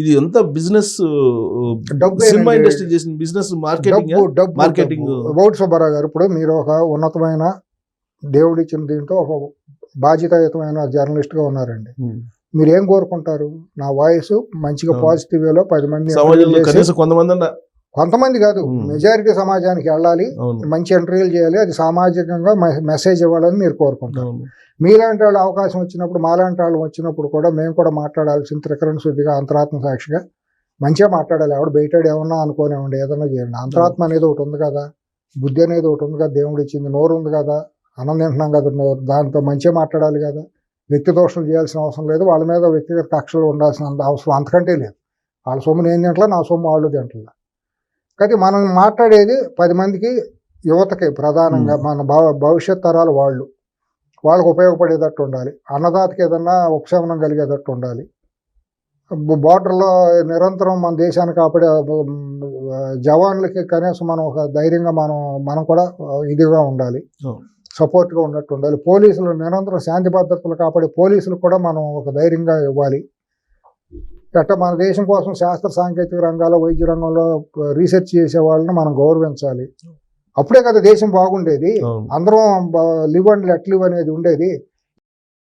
ఇది ఎంత business cinema. Industry చేసిన business marketing marketing. Goud Subbarao garu ఇప్పుడు మీరు ఒక ఉన్నతమైన దేవుడు ఇచ్చిన దీంట్లో ఒక బాధ్యతాయుతమైన జర్నలిస్ట్గా ఉన్నారండి మీరు ఏం కోరుకుంటారు నా వాయిస్ మంచిగా. పాజిటివ్ వేలో పది మంది కొంతమంది కొంతమంది కాదు. మెజారిటీ సమాజానికి వెళ్ళాలి. మంచి ఇంటర్వ్యూలు చేయాలి. అది సామాజికంగా మె- మెసేజ్ ఇవ్వాలని మీరు కోరుకుంటారు. మీలాంటి వాళ్ళు అవకాశం వచ్చినప్పుడు మాలాంటి వాళ్ళు వచ్చినప్పుడు కూడా మేము కూడా మాట్లాడాల్సిన త్రికరణ శుద్ధిగా అంతరాత్మ సాక్షిగా మంచిగా మాట్లాడాలి. ఎవడు బయటాడు ఏమన్నా అనుకోనివ్వండి ఏదన్నా చేయండి. అంతరాత్మ అనేది ఒకటి ఉంది కదా. బుద్ధి అనేది ఒకటి ఉంది కదా. దేవుడు ఇచ్చింది నోరు ఉంది కదా. అన్నం తింటున్నాం కదా. నోరు దాంతో మంచిగా మాట్లాడాలి కదా. వ్యక్తి దోషం చేయాల్సిన అవసరం లేదు. వాళ్ళ మీద వ్యక్తిగత కక్షలు ఉండాల్సిన అవసరం అంతకంటే లేదు. వాళ్ళ సొమ్ము నేను తింటలా నా సొమ్ము వాళ్ళు తింటలా. కానీ మనం మాట్లాడేది పది మందికి యువతకి ప్రధానంగా మన భవ భవిష్యత్ తరాలు వాళ్ళు. వాళ్ళకు ఉపయోగపడేటట్టు ఉండాలి. అన్నదాతకి ఏదన్నా ఉపశమనం కలిగేటట్టు ఉండాలి. బార్డర్లో నిరంతరం మన దేశాన్ని కాపాడే జవాన్లకి కనీసం మనం ఒక ధైర్యంగా మనం మనం కూడా ఇదిగా ఉండాలి. సపోర్ట్గా ఉన్నట్టు ఉండాలి. పోలీసులు నిరంతరం శాంతి భద్రతలు కాపాడే పోలీసులు కూడా మనం ఒక ధైర్యంగా ఇవ్వాలి. అట్ట మన దేశం కోసం శాస్త్ర సాంకేతిక రంగాల్లో వైద్య రంగంలో రీసెర్చ్ చేసే వాళ్ళని మనం గౌరవించాలి. అప్పుడే కదా దేశం బాగుండేది. అందరం లివ్ అండ్ లెట్ లివ్ అనేది ఉండేది.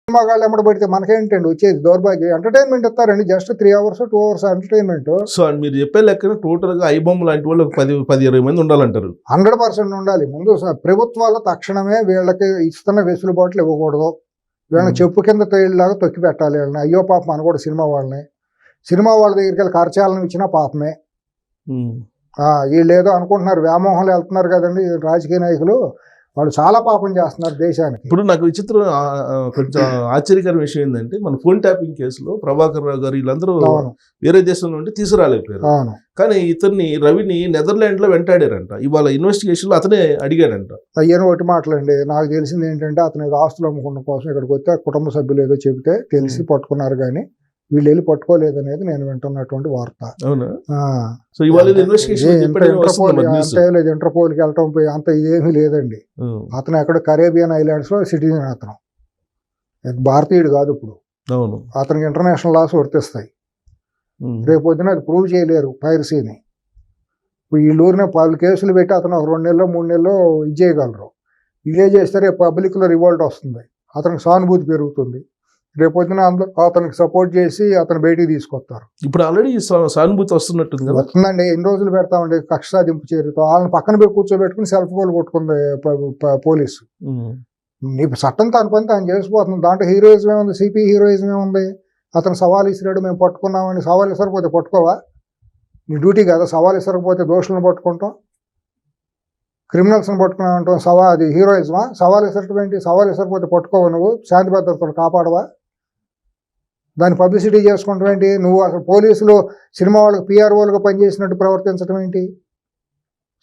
సినిమా వాళ్ళు ఎమ్మడి పడితే మనకేంటండి వచ్చేది? దౌర్భాగ్యం. ఎంటర్టైన్మెంట్ ఇస్తారండి. Just three hours two hours entertainment. So and మీరు చెప్పే లెక్కన టోటల్గా ఐబొమ్మ లాంటి వాళ్ళు పది పది ఇరవై మంది ఉండాలంటారు. హండ్రెడ్ పర్సెంట్ ఉండాలి. ముందు ప్రభుత్వాలు తక్షణమే వీళ్ళకి ఇస్తున్న వెసులుబాట్లు ఇవ్వకూడదు. వీళ్ళని. చెప్పు కింద తేలిలాగా తొక్కి పెట్టాలి వీళ్ళని అయ్యో పాపం అనకూడదు సినిమా వాళ్ళని. సినిమా వాళ్ళ దగ్గరికి వెళ్ళి కరచాలనం ఇచ్చినా పాపమే. ఉమ్. ఆ, వీళ్ళు ఏదో అనుకుంటున్నారు వ్యామోహంలో వెళ్తున్నారు కదండి రాజకీయ నాయకులు. వాళ్ళు చాలా పాపం చేస్తున్నారు దేశానికి. ఇప్పుడు నాకు విచిత్రం కొంచెం ఆశ్చర్యకర విషయం ఏంటంటే మన ఫోన్ ట్యాపింగ్ కేసులో ప్రభాకర్ రావు గారు వీళ్ళందరూ వేరే దేశం నుండి తీసుకురాలేకపోయారు. అవును. కానీ ఇతన్ని రవిని నెదర్లాండ్లో వెంటాడారంట. ఇవాళ ఇన్వెస్టిగేషన్లో అతనే అడిగాడంట. అయ్యని ఒకటి మాటలండి నాకు తెలిసింది ఏంటంటే అతను ఏదో ఆస్తులు అమ్ముకున్న కోసం ఇక్కడికి వస్తే కుటుంబ సభ్యులు ఏదో చెబితే తెలిసి పట్టుకున్నారు కానీ వీళ్ళు వెళ్ళి పట్టుకోలేదు అనేది నేను వింటున్నటువంటి వార్త. సో ఇవాళ ఇంటర్పోల్కి వెళ్ళటం పోయి అంత ఇదేమీ లేదండి. అతను ఎక్కడ కరేబియన్ ఐలాండ్స్లో సిటిజన్ అతను. భారతీయుడు కాదు ఇప్పుడు. అవును. అతనికి ఇంటర్నేషనల్ లాస్ వర్తిస్తాయి. రేపు పొద్దున అది ప్రూవ్ చేయలేరు పైరసీని ఇప్పుడు ఈ ఊరినే పలు కేసులు పెట్టి అతను ఒక రెండు నెలలో మూడు నెలలో ఇది చేయగలరు. ఇదే చేస్తే రేపు పబ్లిక్లో రివోల్ట్ వస్తుంది. అతనికి సానుభూతి పెరుగుతుంది. రేపు పొద్దున అందరూ అతనికి సపోర్ట్ చేసి అతను బయటికి తీసుకొస్తారు. ఇప్పుడు ఆల్రెడీ సానుభూతి వస్తున్నట్టుంది కదా? వస్తుందండి. ఎన్ని రోజులు పెడతామండి? కక్ష సాధింపు చేరుతో వాళ్ళని పక్కన పోయి కూర్చోబెట్టుకుని సెల్ఫ్ గోల్ కొట్టుకుంది పోలీసు. ఉమ్. నీ చట్టం తన పని తాను చేసిపోతుంది. దాంట్లో హీరోయిజం ఏముంది సిపి హీరోయిజం ఏముంది అతను సవాల్ ఇసిరాడు మేము పట్టుకున్నామని సవాల్ ఇసరకపోతే పట్టుకోవా? నీ డ్యూటీ కదా సవాల్ ఇసరకపోతే దోషులను పట్టుకుంటాం. క్రిమినల్స్ని పట్టుకున్నామంటాం సవా అది హీరోయిజమా? సవాల్ ఇసరటం ఏంటి? సవాల్ ఇసరకపోతే పట్టుకోవా నువ్వు? శాంతి భద్రతలు కాపాడవా? దాన్ని పబ్లిసిటీ చేసుకుంటాం ఏంటి? నువ్వు అసలు పోలీసులు సినిమా వాళ్ళకి పిఆర్ఓలుగా పనిచేసినట్టు ప్రవర్తించడం ఏంటి?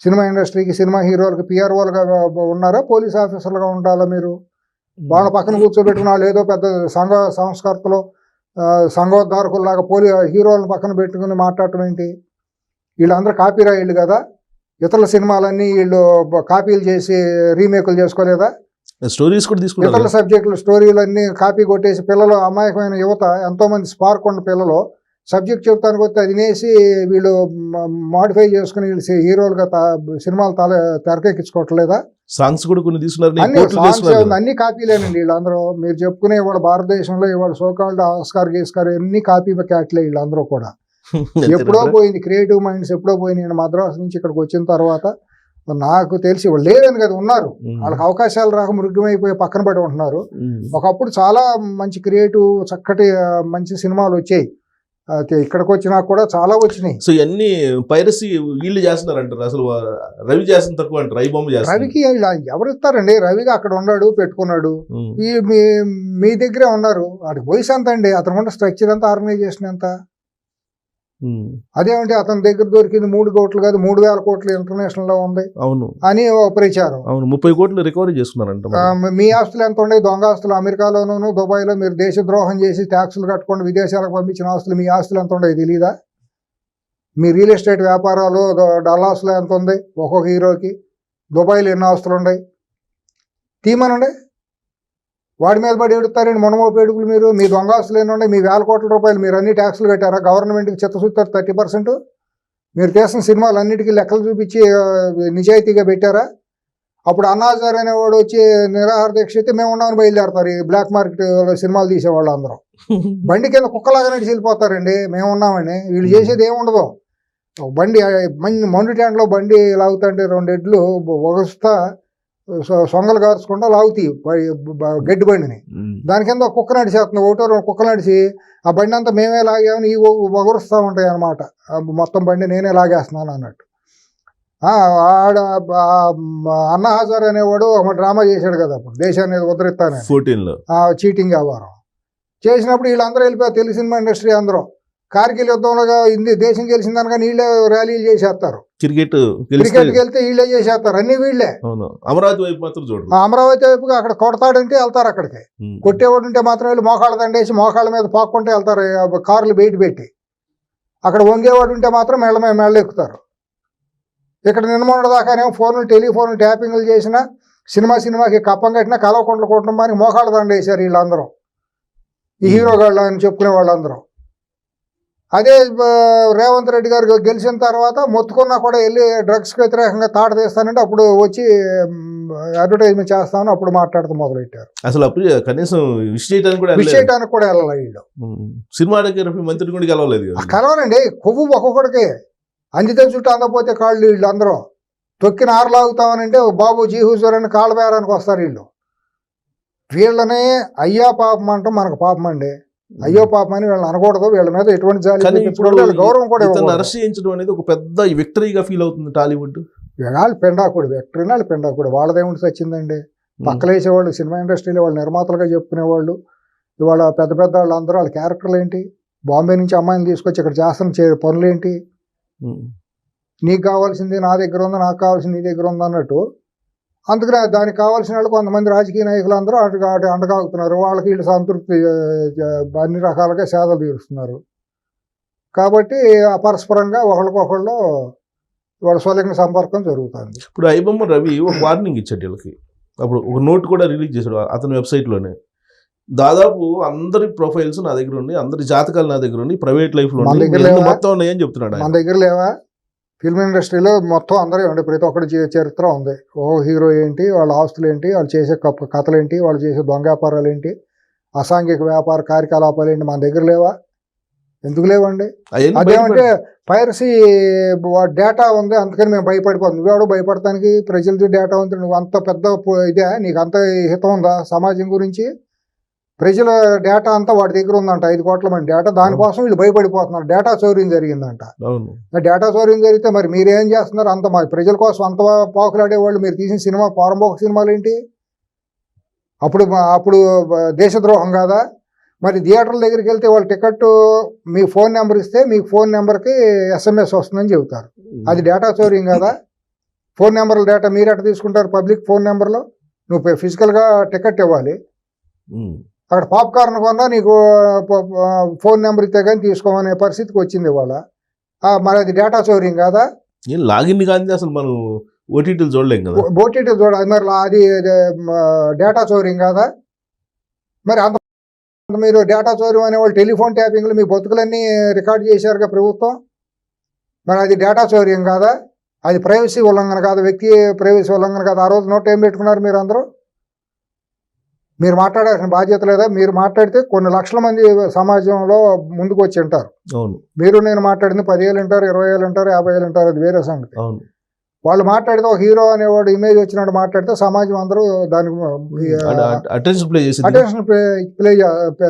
సినిమా ఇండస్ట్రీకి సినిమా హీరోలకు పిఆర్ఓలుగా ఉన్నారా? పోలీస్ ఆఫీసర్లుగా ఉండాలా మీరు? వాళ్ళ పక్కన కూర్చోబెట్టుకుని వాళ్ళు ఏదో పెద్ద సంఘ సంస్కర్తలు సంఘోద్ధారకుల్లాగా పోలీ హీరోలను పక్కన పెట్టుకుని మాట్లాడటం ఏంటి? వీళ్ళందరూ కాపీ రాయిళ్ళు కదా? ఇతరుల సినిమాలన్నీ వీళ్ళు కాపీలు చేసి రీమేకులు చేసుకోలేదా? స్టోరీస్ కూడా ఇతరుల సబ్జెక్టులు స్టోరీలన్నీ కాపీ కొట్టేసి పిల్లలు అమాయకమైన యువత ఎంతోమంది స్పార్క్ ఉన్న పిల్లలు సబ్జెక్ట్ చెప్తానికి వస్తే అది నేసి వీళ్ళు మాడిఫై చేసుకుని వీళ్ళు హీరోలుగా సినిమాలు తల తెరకెక్కించుకోవట్లేదా? సాంగ్స్ కూడా కొన్ని తీసుకున్నారు అన్ని అన్ని కాపీలేనండి వీళ్ళందరూ. మీరు చెప్పుకునే ఇవాళ భారతదేశంలో ఇవాళ సోకాల్డ్ ఆస్కార్ గీస్కార్ అన్ని కాపీ క్యాట్లే వీళ్ళందరూ కూడా. ఎప్పుడో పోయింది క్రియేటివ్ మైండ్స్ ఎప్పుడో పోయింది నేను మద్రాసు నుంచి ఇక్కడికి వచ్చిన తర్వాత నాకు తెలిసి వాళ్ళు లేదని కదా ఉన్నారు. వాళ్ళకి అవకాశాలు రాక మృగ్యమైపోయి పక్కన పడి ఉంటున్నారు. ఒకప్పుడు చాలా మంచి క్రియేటివ్ చక్కటి మంచి సినిమాలు వచ్చాయి. అయితే ఇక్కడికి వచ్చినా కూడా చాలా వచ్చినాయి. సో ఇవన్నీ పైరసీ వీళ్ళు చేస్తున్నారంటారు అసలు రవి చేస్తున్న తక్కువ అంటారు. ఐ బొమ్మ రవికి ఎవరు ఇస్తారండి? రవిగా అక్కడ ఉన్నాడు పెట్టుకున్నాడు. ఈ మీ మీ దగ్గరే ఉన్నారు. వాడికి వయసు ఎంత అండి అతను ఉన్న స్ట్రక్చర్ ఎంత ఆర్గనైజేషన్ ఎంత. అదేమంటే అతని దగ్గర దొరికింది మూడు కోట్లు కాదు మూడు వేల కోట్లు ఇంటర్నేషనల్లో ఉంది అవును. అని ప్రచారం. అవును ముప్పై కోట్లు రికవరీ చేసుకున్నారంట. మీ ఆస్తులు ఎంత ఉన్నాయి? దొంగ ఆస్తులు అమెరికాలోనూ దుబాయ్లో మీరు దేశద్రోహం చేసి ట్యాక్సులు కట్టుకొని విదేశాలకు పంపించిన ఆస్తులు మీ ఆస్తులు ఎంత ఉన్నాయి తెలీదా? మీ రియల్ ఎస్టేట్ వ్యాపారాలు డల్లాస్లో ఎంత ఉంది ఒక్కొక్క హీరోకి? దుబాయ్లో ఎన్ని ఆస్తులు ఉన్నాయి? తీమనండి? వాడి మీద పడి ఎడుతారండి మునమోపు ఎడుపులు మీరు. మీ దొంగ అసలు మీ వేల కోట్ల రూపాయలు మీరు అన్ని ట్యాక్సులు కట్టారా? గవర్నమెంట్కి చిత్తశుద్ధారు థర్టీ పర్సెంట్. మీరు తీసిన సినిమాలు అన్నిటికీ లెక్కలు చూపించి నిజాయితీగా పెట్టారా? అప్పుడు అన్నాజార్ అనేవాడు వచ్చి నిరాహార దీక్ష అయితే మేము ఉన్నామని బయలుదేరతారు. ఈ బ్లాక్ మార్కెట్ సినిమాలు తీసేవాళ్ళు అందరూ. బండి కింద కుక్కలాగా నడిచి వెళ్ళిపోతారండి. మేము ఉన్నామని వీళ్ళు చేసేది ఏముండదు ఉండదు. బండి ఆ, మంచి మండు ట్యాండ్లో బండి లాగుతుంటే రెండు ఎడ్లు ఒగస్తా సొంగలు కాల్చకుండా లాగుతాయి గడ్డి బండిని. దాని కింద ఒక కుక్క నడిచేస్తుంది ఒకటో రెండు కుక్కలు నడిచి ఆ బండి అంతా మేమే లాగామని ఈ ఒగరుస్తూ ఉంటాయి అనమాట మొత్తం బండి నేనే లాగేస్తున్నాను అన్నట్టు. ఆడ అన్న హజార్ అనేవాడు ఒక డ్రామా చేశాడు కదా అప్పుడు. దేశాన్ని ఉద్ధరిస్తానని. 14 లో ఆ చీటింగ్ వ్యవహారం. చేసినప్పుడు వీళ్ళందరూ వెళ్ళిపోయారు. తెలుగు సినిమా ఇండస్ట్రీ అందరూ. కార్గిల్ యుద్ధంలో ఇంది దేశం గెలిచిందనగా వీళ్ళే ర్యాలీలు చేసేస్తారు. క్రికెట్ క్రికెట్కి వెళ్తే వీళ్ళే చేసేస్తారు. అన్ని వీళ్ళే. అమరావతి వైపు మాత్రం అమరావతి వైపుగా అక్కడ కొడతాడంటే వెళ్తారు అక్కడికి. కొట్టేవాడు ఉంటే మాత్రం వెళ్ళి మోకాళ్ళ దండేసి మోకాళ్ళ మీద పాక్కుంటే వెళ్తారు. కార్లు బయట పెట్టి. అక్కడ వంగేవాడు ఉంటే మాత్రం మెళ్ళ మెళ్ళ ఎక్కుతారు. ఇక్కడ నిన్నమొండ దాకానేమో ఫోన్లు టెలిఫోన్లు ట్యాపింగ్లు చేసిన సినిమా సినిమాకి కప్పం కట్టిన కలవకుంట్ల కుటుంబానికి మోకాళ్ళ దండ వేశారు వీళ్ళందరూ. ఈ హీరో గాళ్ళు అని చెప్పుకునే వాళ్ళందరూ. అదే రేవంత్ రెడ్డి గారు గెలిచిన తర్వాత మొత్తుకున్నా కూడా వెళ్ళి డ్రగ్స్కి వ్యతిరేకంగా తాట తీస్తానంటే అప్పుడు వచ్చి అడ్వర్టైజ్మెంట్ చేస్తామని అప్పుడు మాట్లాడుతూ మొదలెట్టారు అసలు అప్పుడు కనీసం విష్ చేయడానికి కూడా విష్. చేయడానికి కూడా వెళ్ళాలి వీళ్ళు. సినిమాటోగ్రఫీ మంత్రి కూడా గెలవలేదు కదా. కలవరండి కొవ్వు ఒక్కొక్కడికి అందితే చుట్టూ అందపోతే కాళ్ళు వీళ్ళు అందరూ తొక్కిన ఆరలాగుతామనంటే బాబు జీహూజర్ అని కాళ్ళ బేరానికి వస్తారు వీళ్ళు వీళ్ళని అయ్యా పాపం అంటాం మనకు పాపం అండి అయ్యో పాపం అని వీళ్ళని అనకూడదు. వీళ్ళ మీద ఎటువంటి జాలి ఇప్పుడు వీళ్ళ గౌరవం కూడా. అరెస్ట్ చేయించడం అనేది ఒక పెద్ద విక్టరీగా ఫీల్ అవుతుంది టాలీవుడ్. వాళ్ళు పెండాకుడు వెక్టరీనాళ్ళు పెండాకుడు. వాళ్ళదేముంటి వచ్చిందండి పక్కలేసేవాళ్ళు సినిమా ఇండస్ట్రీలో వాళ్ళు నిర్మాతలుగా చెప్పుకునేవాళ్ళు. ఇవాళ పెద్ద పెద్ద వాళ్ళు అందరూ వాళ్ళ క్యారెక్టర్లు ఏంటి? బాంబే నుంచి అమ్మాయిని తీసుకొచ్చి ఇక్కడ చేస్తున్న చే- పనులు ఏంటి. నీకు కావాల్సింది నా దగ్గర ఉంది నాకు కావాల్సింది నీ దగ్గర ఉంది అన్నట్టు అందుకనే దానికి కావాల్సిన వాళ్ళు కొంతమంది రాజకీయ నాయకులు అందరూ అటు అటు అండగాగుతున్నారు. వాళ్ళకి వీళ్ళు సంతృప్తి అన్ని రకాలుగా సేదలు తీరుస్తున్నారు. కాబట్టి అపరస్పరంగా ఒకరికొకళ్ళు వాళ్ళ స్వలింగ సంపర్కం జరుగుతుంది. ఇప్పుడు ఐబొమ్మ రవి ఒక వార్నింగ్ ఇచ్చాడు వీళ్ళకి. అప్పుడు ఒక నోట్ కూడా రిలీజ్ చేశాడు అతని వెబ్సైట్లోనే దాదాపు అందరి ప్రొఫైల్స్ నా దగ్గర ఉన్నాయి అందరి జాతకాలు నా దగ్గర ఉన్నాయి ప్రైవేట్ లైఫ్లో మన ఉన్నాయి దగ్గర మీ అన్ని లేవా? మొత్తం ఉన్నాయని చెప్తున్నాడు మన దగ్గర లేవా? ఫిల్మ్ ఇండస్ట్రీలో మొత్తం అందరూ ఉండే ప్రతి ఒక్కరి చరిత్ర ఉంది. ఓ హీరో ఏంటి? వాళ్ళ ఆస్తులు ఏంటి? వాళ్ళు చేసే కథలు ఏంటి వాళ్ళు చేసే దొంగ వ్యాపారాలు ఏంటి? అసాంఘిక వ్యాపార కార్యకలాపాలు ఏంటి? మన దగ్గర లేవా? ఎందుకు లేవండి? అదేమంటే పైరసీ డేటా ఉంది. అందుకని మేము భయపడిపోతాం. నువ్వెవడో భయపడటానికి ప్రజలది డేటా ఉంది. నువ్వు అంత పెద్ద ఇదే. నీకు అంత హితం ఉందా? సమాజం గురించి ప్రజల డేటా అంతా వాడి దగ్గర ఉందంట ఐదు కోట్ల మంది డేటా. దానికోసం వీళ్ళు భయపడిపోతున్నారు. డేటా చౌర్యం జరిగిందంట. డేటా చౌర్యం జరిగితే మరి మీరు ఏం చేస్తున్నారు? అంత మా ప్రజల కోసం అంత పాకులాడే వాళ్ళు మీరు తీసిన సినిమా పోరంబోక సినిమాలు ఏంటి అప్పుడు మా- అప్పుడు దేశద్రోహం కాదా? మరి థియేటర్ల దగ్గరికి వెళ్తే వాళ్ళు టికెట్ మీ ఫోన్ నెంబర్ ఇస్తే మీకు ఫోన్ నెంబర్కి ఎస్ఎంఎస్ వస్తుందని చెబుతారు. అది డేటా చౌర్యం కదా? ఫోన్ నెంబర్ల డేటా మీరు ఎట్లా తీసుకుంటారు పబ్లిక్ ఫోన్ నెంబర్లో? నువ్వు ఫిజికల్గా టికెట్ ఇవ్వాలి. అక్కడ పాప్కార్న్ కొన్నా నీకు ఫోన్ నెంబర్ ఇస్తే కానీ తీసుకోమనే పరిస్థితికి వచ్చింది ఇవాళ. మరి అది డేటా చౌర్యం కాదా? లాగిన్ కానీ అసలు మనం ఓటీటీలు చూడలేం కదా. ఓటీటీ చూడ అది మరి అది డేటా చౌర్యం కాదా? మరి అంత మీరు డేటా చౌర్యం అనే వాళ్ళు టెలిఫోన్ ట్యాపింగ్లు మీ బతుకులన్నీ రికార్డ్ చేశారుగా ప్రభుత్వం? మరి అది డేటా చౌర్యం కాదా? అది ప్రైవసీ ఉల్లంఘన కాదు వ్యక్తి ప్రైవసీ ఉల్లంఘన కాదు. ఆ రోజు నోట్ ఏం పెట్టుకున్నారు మీరు అందరూ మీరు మాట్లాడాల్సిన బాధ్యత లేదా మీరు మాట్లాడితే కొన్ని లక్షల మంది సమాజంలో ముందుకు వచ్చి ఉంటారు. అవును. మీరు నేను మాట్లాడింది పదివేలు అంటారు ఇరవై వేలు అంటారు యాభై వేలు అంటారు అది వేరే సంగతి. అవును. వాళ్ళు మాట్లాడితే ఒక హీరో అనేవాడు ఇమేజ్ వచ్చినట్టు మాట్లాడితే సమాజం అందరూ దానికి attention play attention play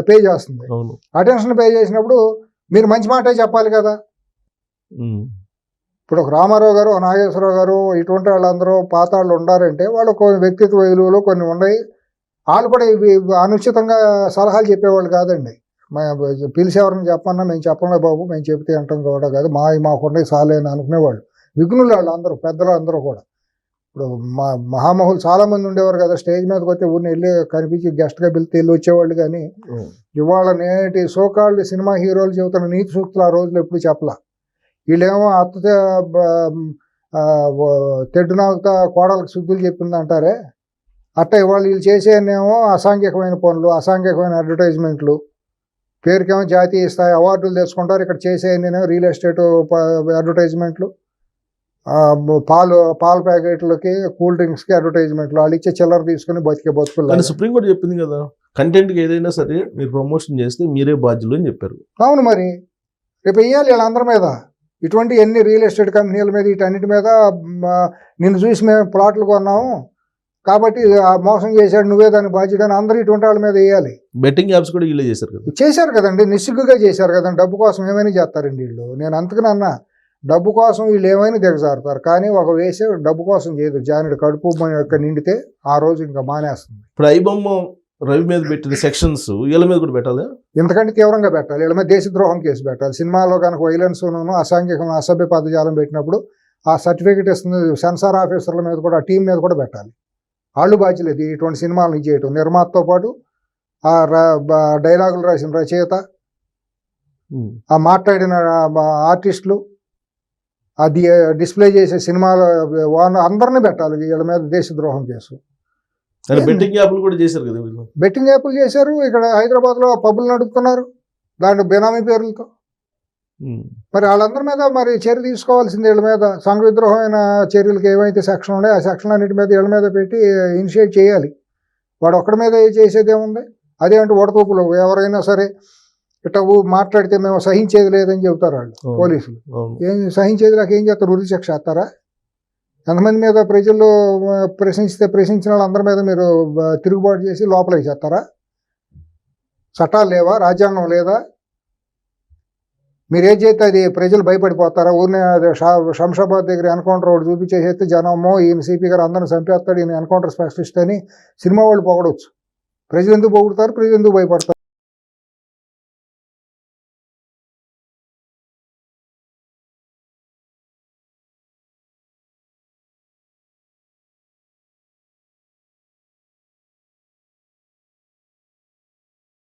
pay చేస్తుంది. అటెన్షన్ పే చేసినప్పుడు మీరు మంచి మాటే చెప్పాలి కదా. ఇప్పుడు ఒక రామారావు గారు నాగేశ్వరరావు గారు ఇటువంటి వాళ్ళందరూ పాత వాళ్ళు ఉండారంటే వాళ్ళు కొన్ని వ్యక్తిత్వ విలువలు కొన్ని ఉన్నాయి. వాళ్ళు కూడా ఇవి అనుచితంగా సలహాలు చెప్పేవాళ్ళు కాదండి. మా పిలిచి ఎవరిని చెప్పన్నా మేము చెప్పలే బాబు మేము చెప్తే అంటాం కూడా కాదు. మా మాకుండా సాలే అని అనుకునేవాళ్ళు. విఘ్నులు వాళ్ళు అందరూ పెద్దలు అందరూ కూడా. ఇప్పుడు మా మహామహులు చాలా మంది ఉండేవారు కదా స్టేజ్ మీదకి వస్తే ఊరిని వెళ్ళి కనిపించి గెస్ట్గా పిలిచి వెళ్ళి వచ్చేవాళ్ళు కానీ. ఇవాళ నేటి సోకాళ్ళు సినిమా హీరోలు చెబుతున్న నీతి సూక్తులు ఆ రోజులు ఎప్పుడు చెప్పలా? వీళ్ళేమో అత్త తెడ్డు నాకుతా కోడలకు శుద్ధులు చెప్పింది అంటారే అట్ట ఇవాళ వీళ్ళు చేసేనేమో అసాంఘికమైన పనులు అసాంఘికమైన అడ్వర్టైజ్మెంట్లు పేరుకేమో జాతీయ స్థాయి అవార్డులు తెచ్చుకుంటారు. ఇక్కడ చేసేనేమో రియల్ ఎస్టేట్ అడ్వర్టైజ్మెంట్లు పాలు పాల ప్యాకెట్లకి కూల్ డ్రింక్స్కి అడ్వర్టైజ్మెంట్లు వాళ్ళు ఇచ్చే చిల్లర తీసుకుని బతికే బతుకులు కానీ సుప్రీంకోర్టు చెప్పింది కదా కంటెంట్కి ఏదైనా సరే మీరు ప్రమోషన్ చేస్తే మీరే బాధ్యులు అని చెప్పారు. అవును మరి. రేపు వెయ్యాలి వీళ్ళందరి మీద. ఇటువంటి ఎన్ని రియల్ ఎస్టేట్ కంపెనీల మీద వీటన్నిటి మీద నిన్ను చూసి మేము ప్లాట్లు కొన్నాము. కాబట్టి ఆ మోసం చేశాడు నువ్వే దానికి బాధ్యుడు అని అందరూ ఇటువంటి వాళ్ళ మీద వేయాలి. బెట్టింగ్ యాప్స్ కూడా వీళ్ళే చేశారు కదా? చేశారు కదండి నిస్సిగ్గుగా చేశారు కదండి డబ్బు కోసం ఏమైనా చేస్తారండి వీళ్ళు. నేను అంతకనే అన్నా డబ్బు కోసం వీళ్ళు ఏమైనా దిగజారుతారు కానీ ఒక వేసే డబ్బు కోసం చేయదు. జానుడు కడుపు యొక్క నిండితే ఆ రోజు ఇంకా మానేస్తుంది. ఇప్పుడు ఐబొమ్మ రవి మీద పెట్టిన సెక్షన్స్ వీళ్ళ మీద కూడా పెట్టాలి? ఇంతకంటే తీవ్రంగా పెట్టాలి. వీళ్ళ మీద దేశద్రోహం కేసు పెట్టాలి. సినిమాలో కనుక వైలెన్స్ అసాంఘికం అసభ్య పదజాలం పెట్టినప్పుడు ఆ సర్టిఫికేట్ ఇస్తుంది సెన్సార్ ఆఫీసర్ల మీద కూడా ఆ టీం మీద కూడా పెట్టాలి. వాళ్ళు బాధ్యులేదు ఇటువంటి సినిమాలను చేయటం. నిర్మాతతో పాటు ఆ డైలాగులు రాసిన రచయిత. ఆ మాట్లాడిన ఆర్టిస్టులు అది డిస్ప్లే చేసే సినిమాల వాళ్ళ అందరినీ పెట్టాలి. వీళ్ళ మీద దేశద్రోహం కానీ బెట్టింగ్ యాప్లు కూడా చేశారు కదా బెట్టింగ్ యాప్లు చేశారు. ఇక్కడ హైదరాబాద్లో పబ్బులు నడుపుతున్నారు. దాంట్లో బెనామీ పేర్లతో. మరి వాళ్ళందరి మీద మరి చర్య తీసుకోవాల్సింది వీళ్ళ మీద సంఘ విద్రోహమైన చర్యలకు ఏవైతే సెక్షన్ ఉన్నాయో ఆ సెక్షన్ అన్నిటి మీద వీళ్ళ మీద పెట్టి ఇనిషియేట్ చేయాలి. వాడు ఒక్కడి మీద ఏ చేసేది ఏముంది? అదేంటి వడతూపులు? ఎవరైనా సరే ఇట్లా మాట్లాడితే మేము సహించేది లేదని చెబుతారు వాళ్ళు. పోలీసులు. ఏం సహించేది నాకు ఏం చేస్తారు? ఉరి శిక్ష వేస్తారా ఎంతమంది మీద ప్రజలు ఆ, ప్రశ్నిస్తే ప్రశ్నించిన వాళ్ళందరి మీద మీరు తిరుగుబాటు చేసి లోపల వేసేస్తారా చట్టాలు లేవా? రాజ్యాంగం లేదా? మీరు ఏం చేస్తే అది ప్రజలు భయపడిపోతారా? ఊరినే శంషాబాద్ దగ్గర ఎన్కౌంటర్ ఒకటి చూపించేసేస్తే జనమో ఈయన సిపి గారు అందరిని చంపేస్తాడు ఈయన ఎన్కౌంటర్ స్పెషలిస్ట్ అని సినిమా వాళ్ళు పొగడవచ్చు ప్రజలు ఎందుకు పొగుడతారు? ప్రజలు ఎందుకు భయపడతారు?